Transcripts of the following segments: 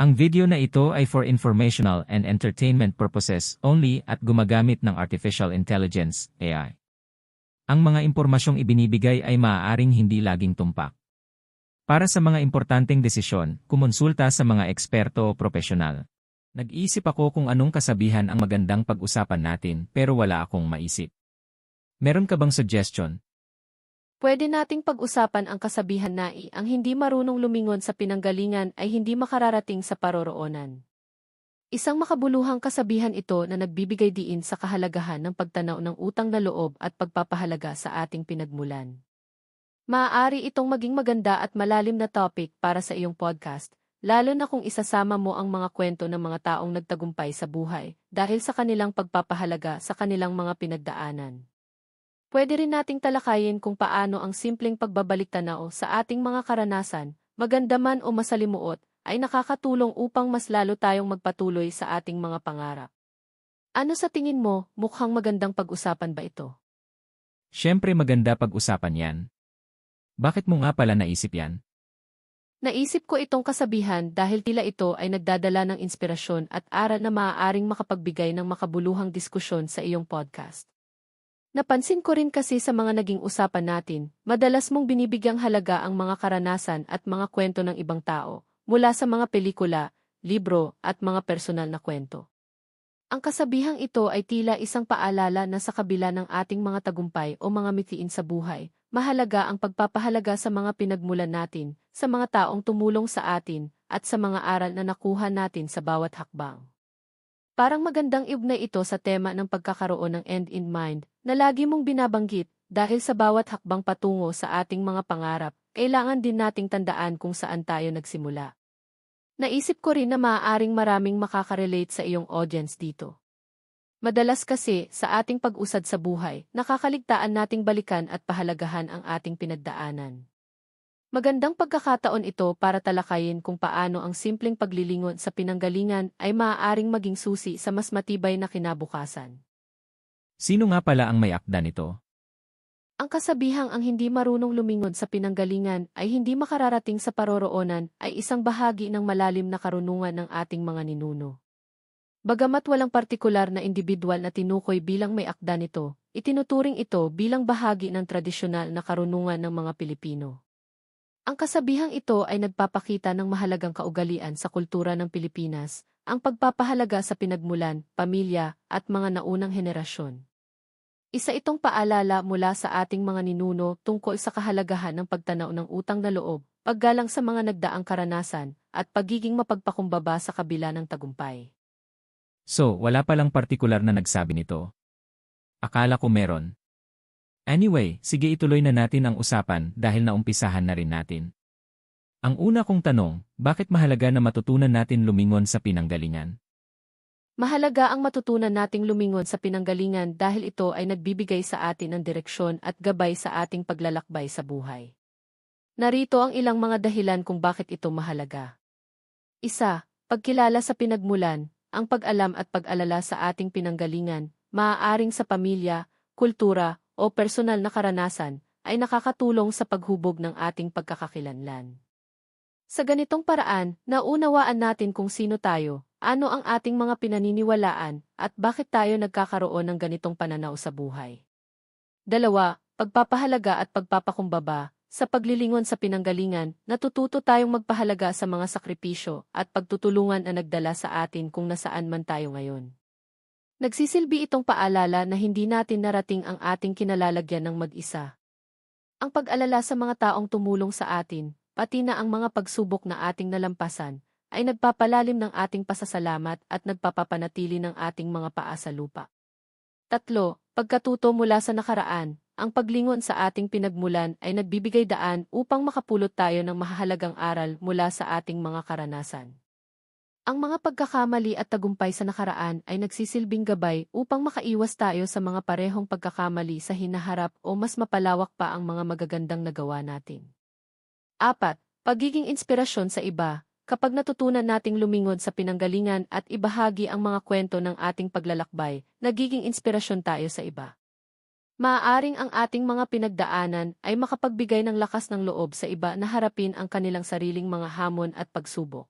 Ang video na ito ay for informational and entertainment purposes only at gumagamit ng Artificial Intelligence, AI. Ang mga impormasyong ibinibigay ay maaaring hindi laging tumpak. Para sa mga importanteng desisyon, kumonsulta sa mga eksperto o profesional. Nag-iisip ako kung anong kasabihan ang magandang pag-usapan natin pero wala akong maisip. Meron ka bang suggestion? Pwede nating pag-usapan ang kasabihan na i ang hindi marunong lumingon sa pinanggalingan ay hindi makararating sa paroroonan. Isang makabuluhang kasabihan ito na nagbibigay diin sa kahalagahan ng pagtanaw ng utang na loob at pagpapahalaga sa ating pinagmulan. Maaari itong maging maganda at malalim na topic para sa iyong podcast, lalo na kung isasama mo ang mga kwento ng mga taong nagtagumpay sa buhay dahil sa kanilang pagpapahalaga sa kanilang mga pinagdaanan. Pwede rin nating talakayin kung paano ang simpleng pagbabalik tanaw sa ating mga karanasan, maganda man o masalimuot, ay nakakatulong upang mas lalo tayong magpatuloy sa ating mga pangarap. Ano sa tingin mo, mukhang magandang pag-usapan ba ito? Siyempre maganda pag-usapan yan. Bakit mo nga pala naisip yan? Naisip ko itong kasabihan dahil tila ito ay nagdadala ng inspirasyon at aral na maaaring makapagbigay ng makabuluhang diskusyon sa iyong podcast. Napansin ko rin kasi sa mga naging usapan natin, madalas mong binibigyang halaga ang mga karanasan at mga kwento ng ibang tao, mula sa mga pelikula, libro, at mga personal na kwento. Ang kasabihang ito ay tila isang paalala na sa kabila ng ating mga tagumpay o mga mitiin sa buhay, mahalaga ang pagpapahalaga sa mga pinagmulan natin, sa mga taong tumulong sa atin, at sa mga aral na nakuha natin sa bawat hakbang. Parang magandang iugnay ito sa tema ng pagkakaroon ng end in mind, na lagi mong binabanggit, dahil sa bawat hakbang patungo sa ating mga pangarap, kailangan din nating tandaan kung saan tayo nagsimula. Naisip ko rin na maaaring maraming makakarelate sa iyong audience dito. Madalas kasi, sa ating pag-usad sa buhay, nakakaligtaan nating balikan at pahalagahan ang ating pinagdaanan. Magandang pagkakataon ito para talakayin kung paano ang simpleng paglilingon sa pinanggalingan ay maaaring maging susi sa mas matibay na kinabukasan. Sino nga pala ang may akda nito? Ang kasabihang ang hindi marunong lumingon sa pinanggalingan ay hindi makararating sa paroroonan ay isang bahagi ng malalim na karunungan ng ating mga ninuno. Bagamat walang partikular na individual na tinukoy bilang may akda nito, itinuturing ito bilang bahagi ng tradisyonal na karunungan ng mga Pilipino. Ang kasabihang ito ay nagpapakita ng mahalagang kaugalian sa kultura ng Pilipinas, ang pagpapahalaga sa pinagmulan, pamilya, at mga naunang henerasyon. Isa itong paalala mula sa ating mga ninuno tungkol sa kahalagahan ng pagtanaw ng utang na loob, paggalang sa mga nagdaang karanasan, at pagiging mapagpakumbaba sa kabila ng tagumpay. So, wala palang partikular na nagsabi nito. Akala ko meron. Anyway, sige ituloy na natin ang usapan dahil naumpisahan na rin natin. Ang una kong tanong, bakit mahalaga na matutunan natin lumingon sa pinanggalingan? Mahalaga ang matutunan nating lumingon sa pinanggalingan dahil ito ay nagbibigay sa atin ng direksyon at gabay sa ating paglalakbay sa buhay. Narito ang ilang mga dahilan kung bakit ito mahalaga. Isa, pagkilala sa pinagmulan, ang pag-alam at pag-alala sa ating pinanggalingan, maaaring sa pamilya, kultura, o personal na karanasan ay nakakatulong sa paghubog ng ating pagkakakilanlan. Sa ganitong paraan, naunawaan natin kung sino tayo, ano ang ating mga pinaniniwalaan, at bakit tayo nagkakaroon ng ganitong pananaw sa buhay. Dalawa, pagpapahalaga at pagpapakumbaba, sa paglilingon sa pinanggalingan, natututo tayong magpahalaga sa mga sakripisyo at pagtutulungan na nagdala sa atin kung nasaan man tayo ngayon. Nagsisilbi itong paalala na hindi natin narating ang ating kinalalagyan ng mag-isa. Ang pag-alala sa mga taong tumulong sa atin, pati na ang mga pagsubok na ating nalampasan, ay nagpapalalim ng ating pasasalamat at nagpapapanatili ng ating mga paa sa lupa. Tatlo, pagkatuto mula sa nakaraan, ang paglingon sa ating pinagmulan ay nagbibigay daan upang makapulot tayo ng mahalagang aral mula sa ating mga karanasan. Ang mga pagkakamali at tagumpay sa nakaraan ay nagsisilbing gabay upang makaiwas tayo sa mga parehong pagkakamali sa hinaharap o mas mapalawak pa ang mga magagandang nagawa natin. Apat, pagiging inspirasyon sa iba. Kapag natutunan nating lumingon sa pinanggalingan at ibahagi ang mga kwento ng ating paglalakbay, nagiging inspirasyon tayo sa iba. Maaaring ang ating mga pinagdaanan ay makapagbigay ng lakas ng loob sa iba na harapin ang kanilang sariling mga hamon at pagsubok.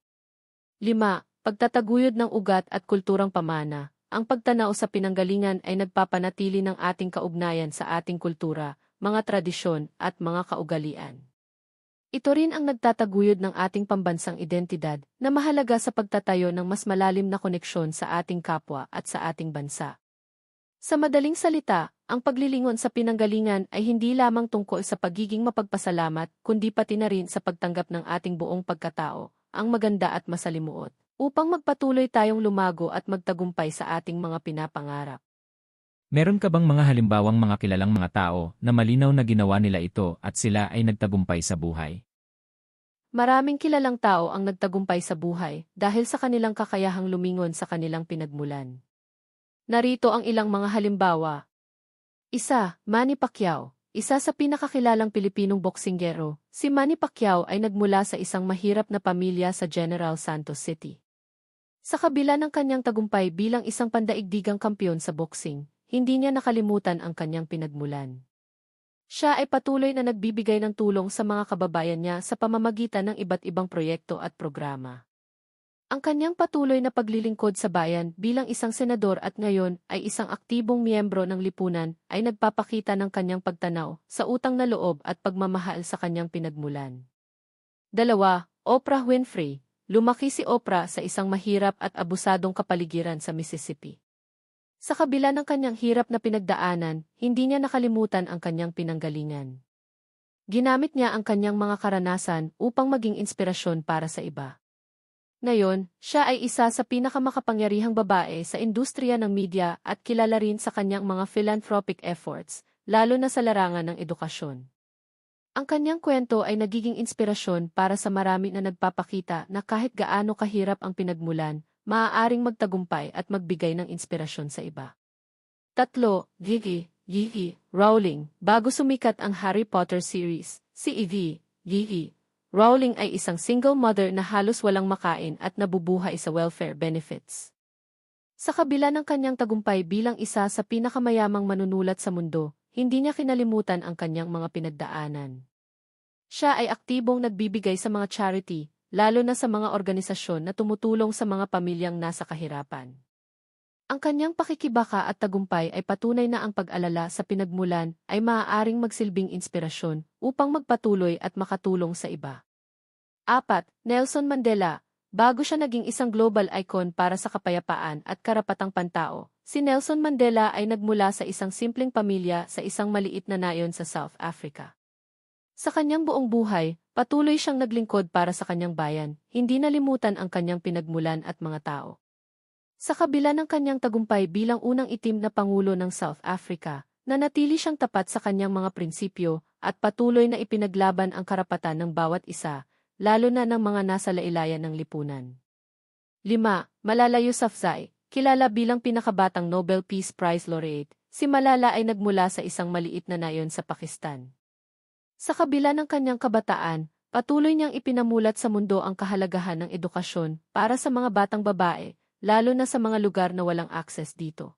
5. Pagtataguyod ng ugat at kulturang pamana. Ang pagtanaw sa pinanggalingan ay nagpapanatili ng ating kaugnayan sa ating kultura, mga tradisyon, at mga kaugalian. Ito rin ang nagtataguyod ng ating pambansang identidad na mahalaga sa pagtatayo ng mas malalim na koneksyon sa ating kapwa at sa ating bansa. Sa madaling salita, ang paglilingon sa pinanggalingan ay hindi lamang tungkol sa pagiging mapagpasalamat kundi pati na rin sa pagtanggap ng ating buong pagkatao, ang maganda at masalimuot, upang magpatuloy tayong lumago at magtagumpay sa ating mga pinapangarap. Meron ka bang mga halimbawang mga kilalang mga tao na malinaw na ginawa nila ito at sila ay nagtagumpay sa buhay? Maraming kilalang tao ang nagtagumpay sa buhay dahil sa kanilang kakayahang lumingon sa kanilang pinagmulan. Narito ang ilang mga halimbawa. Isa, Manny Pacquiao. Isa sa pinakakilalang Pilipinong boksingero, si Manny Pacquiao ay nagmula sa isang mahirap na pamilya sa General Santos City. Sa kabila ng kanyang tagumpay bilang isang pandaigdigang kampyon sa boxing, hindi niya nakalimutan ang kanyang pinagmulan. Siya ay patuloy na nagbibigay ng tulong sa mga kababayan niya sa pamamagitan ng iba't ibang proyekto at programa. Ang kanyang patuloy na paglilingkod sa bayan bilang isang senador at ngayon ay isang aktibong miyembro ng lipunan ay nagpapakita ng kanyang pagtanaw sa utang na loob at pagmamahal sa kanyang pinagmulan. Dalawa, Oprah Winfrey. Lumaki si Oprah sa isang mahirap at abusadong kapaligiran sa Mississippi. Sa kabila ng kanyang hirap na pinagdaanan, hindi niya nakalimutan ang kanyang pinanggalingan. Ginamit niya ang kanyang mga karanasan upang maging inspirasyon para sa iba. Ngayon, siya ay isa sa pinakamakapangyarihang babae sa industriya ng media at kilala rin sa kanyang mga philanthropic efforts, lalo na sa larangan ng edukasyon. Ang kanyang kwento ay nagiging inspirasyon para sa marami na nagpapakita na kahit gaano kahirap ang pinagmulan, maaaring magtagumpay at magbigay ng inspirasyon sa iba. Tatlo, Gigi, Gigi, Rowling. Bago sumikat ang Harry Potter series, si Evie, Gigi, Rowling ay isang single mother na halos walang makain at nabubuhay sa welfare benefits. Sa kabila ng kanyang tagumpay bilang isa sa pinakamayamang manunulat sa mundo, hindi niya kinalimutan ang kanyang mga pinagdaanan. Siya ay aktibong nagbibigay sa mga charity, lalo na sa mga organisasyon na tumutulong sa mga pamilyang nasa kahirapan. Ang kanyang pakikibaka at tagumpay ay patunay na ang pag-alala sa pinagmulan ay maaaring magsilbing inspirasyon upang magpatuloy at makatulong sa iba. Apat, Nelson Mandela. Bago siya naging isang global icon para sa kapayapaan at karapatang pantao, si Nelson Mandela ay nagmula sa isang simpleng pamilya sa isang maliit na nayon sa South Africa. Sa kanyang buong buhay, Patuloy siyang naglingkod para sa kanyang bayan, hindi nalimutan ang kanyang pinagmulan at mga tao. Sa kabila ng kanyang tagumpay bilang unang itim na pangulo ng South Africa, nanatili siyang tapat sa kanyang mga prinsipyo at patuloy na ipinaglaban ang karapatan ng bawat isa, lalo na ng mga nasa lailayan ng lipunan. 5. Malala Yousafzai, kilala bilang pinakabatang Nobel Peace Prize laureate, si Malala ay nagmula sa isang maliit na nayon sa Pakistan. Sa kabila ng kanyang kabataan, patuloy niyang ipinamulat sa mundo ang kahalagahan ng edukasyon para sa mga batang babae, lalo na sa mga lugar na walang akses dito.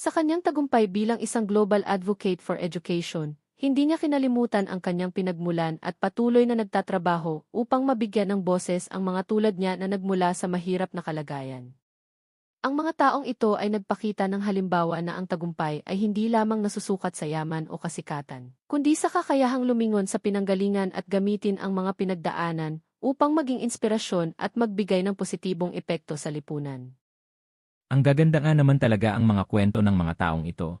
Sa kanyang tagumpay bilang isang global advocate for education, hindi niya kinalimutan ang kanyang pinagmulan at patuloy na nagtatrabaho upang mabigyan ng boses ang mga tulad niya na nagmula sa mahirap na kalagayan. Ang mga taong ito ay nagpakita ng halimbawa na ang tagumpay ay hindi lamang nasusukat sa yaman o kasikatan, kundi sa kakayahang lumingon sa pinanggalingan at gamitin ang mga pinagdaanan upang maging inspirasyon at magbigay ng positibong epekto sa lipunan. Ang gaganda nga naman talaga ang mga kwento ng mga taong ito.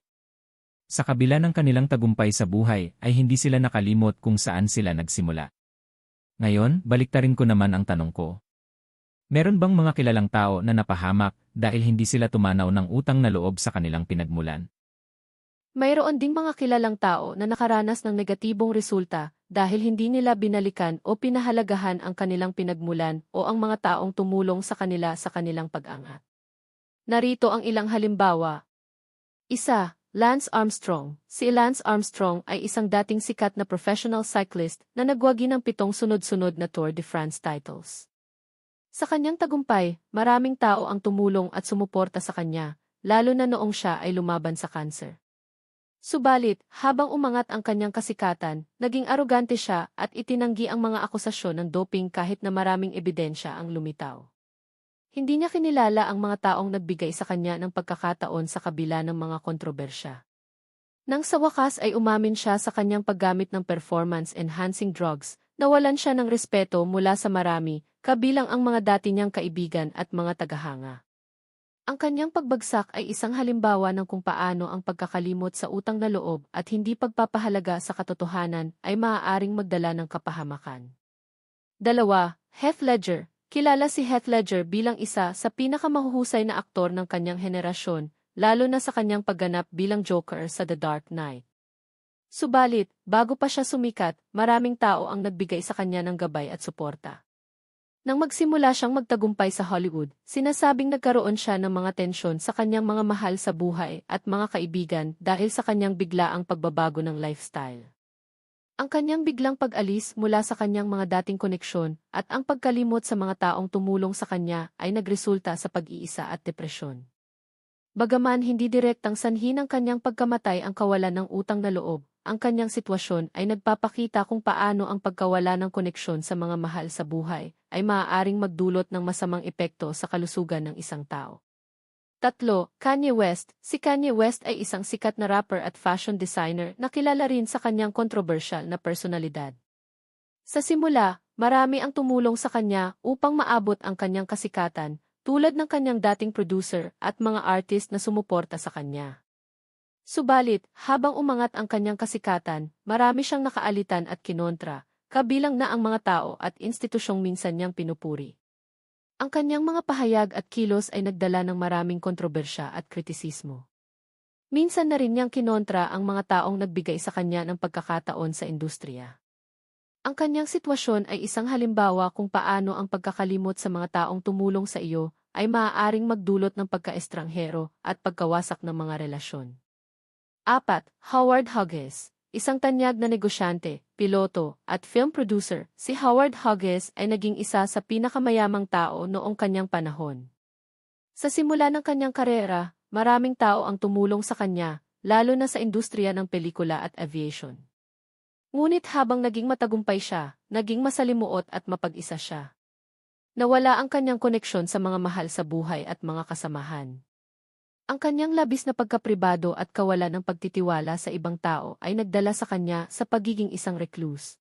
Sa kabila ng kanilang tagumpay sa buhay ay hindi sila nakalimot kung saan sila nagsimula. Ngayon, baliktarin ko naman ang tanong ko. Meron bang mga kilalang tao na napahamak dahil hindi sila tumanaw ng utang na loob sa kanilang pinagmulan? Mayroon ding mga kilalang tao na nakaranas ng negatibong resulta dahil hindi nila binalikan o pinahalagahan ang kanilang pinagmulan o ang mga taong tumulong sa kanila sa kanilang pag-angat. Narito ang ilang halimbawa. Isa, Lance Armstrong. Si Lance Armstrong ay isang dating sikat na professional cyclist na nagwagi ng pitong sunod-sunod na Tour de France titles. Sa kanyang tagumpay, maraming tao ang tumulong at sumuporta sa kanya, lalo na noong siya ay lumaban sa kanser. Subalit, habang umangat ang kanyang kasikatan, naging arogante siya at itinanggi ang mga akusasyon ng doping kahit na maraming ebidensya ang lumitaw. hindi niya kinilala ang mga taong nagbigay sa kanya ng pagkakataon sa kabila ng mga kontrobersya. Nang sa wakas ay umamin siya sa kanyang paggamit ng performance-enhancing drugs, nawalan siya ng respeto mula sa marami, kabilang ang mga dati niyang kaibigan at mga tagahanga. Ang kanyang pagbagsak ay isang halimbawa ng kung paano ang pagkakalimot sa utang na loob at hindi pagpapahalaga sa katotohanan ay maaaring magdala ng kapahamakan. Dalawa, Heath Ledger. Kilala si Heath Ledger bilang isa sa pinakamahuhusay na aktor ng kanyang henerasyon, lalo na sa kanyang pagganap bilang Joker sa The Dark Knight. Subalit, bago pa siya sumikat, maraming tao ang nagbigay sa kanya ng gabay at suporta. Nang magsimula siyang magtagumpay sa Hollywood, sinasabing nagkaroon siya ng mga tensyon sa kanyang mga mahal sa buhay at mga kaibigan dahil sa kanyang biglaang pagbabago ng lifestyle. Ang kanyang biglang pag-alis mula sa kanyang mga dating koneksyon at ang pagkalimot sa mga taong tumulong sa kanya ay nagresulta sa pag-iisa at depresyon. Bagaman hindi direktang sanhi ng kanyang pagkamatay ang kawalan ng utang na loob, ang kanyang sitwasyon ay nagpapakita kung paano ang pagkawala ng koneksyon sa mga mahal sa buhay ay maaaring magdulot ng masamang epekto sa kalusugan ng isang tao. Tatlo, Kanye West. Si Kanye West ay isang sikat na rapper at fashion designer na kilala rin sa kanyang controversial na personalidad. Sa simula, marami ang tumulong sa kanya upang maabot ang kanyang kasikatan, tulad ng kanyang dating producer at mga artist na sumuporta sa kanya. Subalit, habang umangat ang kanyang kasikatan, marami siyang nakaalitan at kinontra, kabilang na ang mga tao at institusyong minsan niyang pinupuri. Ang kanyang mga pahayag at kilos ay nagdala ng maraming kontrobersya at kritisismo. Minsan na rin niyang kinontra ang mga taong nagbigay sa kanya ng pagkakataon sa industriya. Ang kanyang sitwasyon ay isang halimbawa kung paano ang pagkakalimot sa mga taong tumulong sa iyo ay maaaring magdulot ng pagkaestranghero at pagkawasak ng mga relasyon. Apat, Howard Hughes. Isang tanyag na negosyante, piloto, at film producer, si Howard Hughes ay naging isa sa pinakamayamang tao noong kanyang panahon. Sa simula ng kanyang karera, maraming tao ang tumulong sa kanya, lalo na sa industriya ng pelikula at aviation. Ngunit habang naging matagumpay siya, naging masalimuot at mapag-isa siya. Nawala ang kanyang koneksyon sa mga mahal sa buhay at mga kasamahan. Ang kanyang labis na pagkapribado at kawalan ng pagtitiwala sa ibang tao ay nagdala sa kanya sa pagiging isang recluse.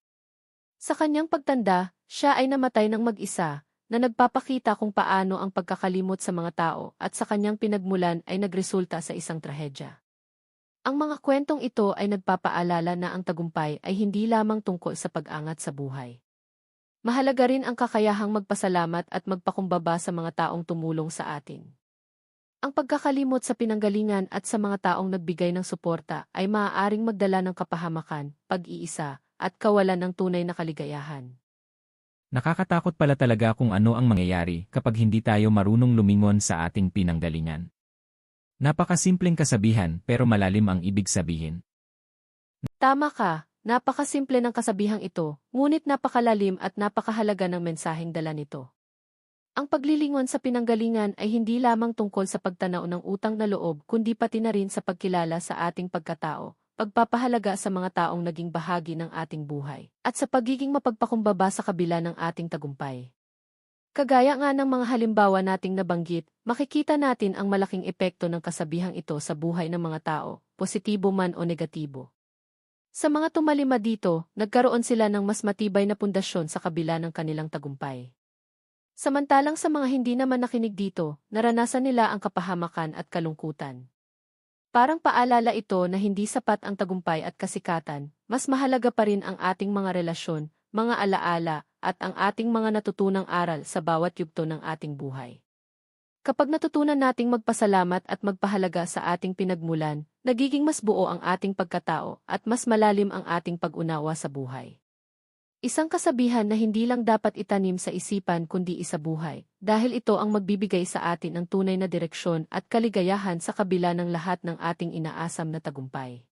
Sa kanyang pagtanda, siya ay namatay ng mag-isa, na nagpapakita kung paano ang pagkakalimot sa mga tao at sa kanyang pinagmulan ay nagresulta sa isang trahedya. Ang mga kwentong ito ay nagpapaalala na ang tagumpay ay hindi lamang tungkol sa pag-angat sa buhay. Mahalaga rin ang kakayahang magpasalamat at magpakumbaba sa mga taong tumulong sa atin. Ang pagkakalimot sa pinanggalingan at sa mga taong nagbigay ng suporta ay maaaring magdala ng kapahamakan, pag-iisa, at kawalan ng tunay na kaligayahan. Nakakatakot pala talaga kung ano ang mangyayari kapag hindi tayo marunong lumingon sa ating pinanggalingan. Napakasimpleng kasabihan pero malalim ang ibig sabihin. Tama ka, napakasimple ng kasabihang ito, ngunit napakalalim at napakahalaga ng mensaheng dala nito. Ang paglilingon sa pinanggalingan ay hindi lamang tungkol sa pagtanaw ng utang na loob kundi pati na rin sa pagkilala sa ating pagkatao, pagpapahalaga sa mga taong naging bahagi ng ating buhay, at sa pagiging mapagpakumbaba sa kabila ng ating tagumpay. Kagaya nga ng mga halimbawa nating nabanggit, makikita natin ang malaking epekto ng kasabihang ito sa buhay ng mga tao, positibo man o negatibo. Sa mga tumalima dito, nagkaroon sila ng mas matibay na pundasyon sa kabila ng kanilang tagumpay. Samantalang sa mga hindi naman nakinig dito, naranasan nila ang kapahamakan at kalungkutan. Parang paalala ito na hindi sapat ang tagumpay at kasikatan, mas mahalaga pa rin ang ating mga relasyon, mga alaala, at ang ating mga natutunang aral sa bawat yugto ng ating buhay. Kapag natutunan nating magpasalamat at magpahalaga sa ating pinagmulan, nagiging mas buo ang ating pagkatao at mas malalim ang ating pag-unawa sa buhay. Isang kasabihan na hindi lang dapat itanim sa isipan kundi isabuhay, dahil ito ang magbibigay sa atin ng tunay na direksyon at kaligayahan sa kabila ng lahat ng ating inaasam na tagumpay.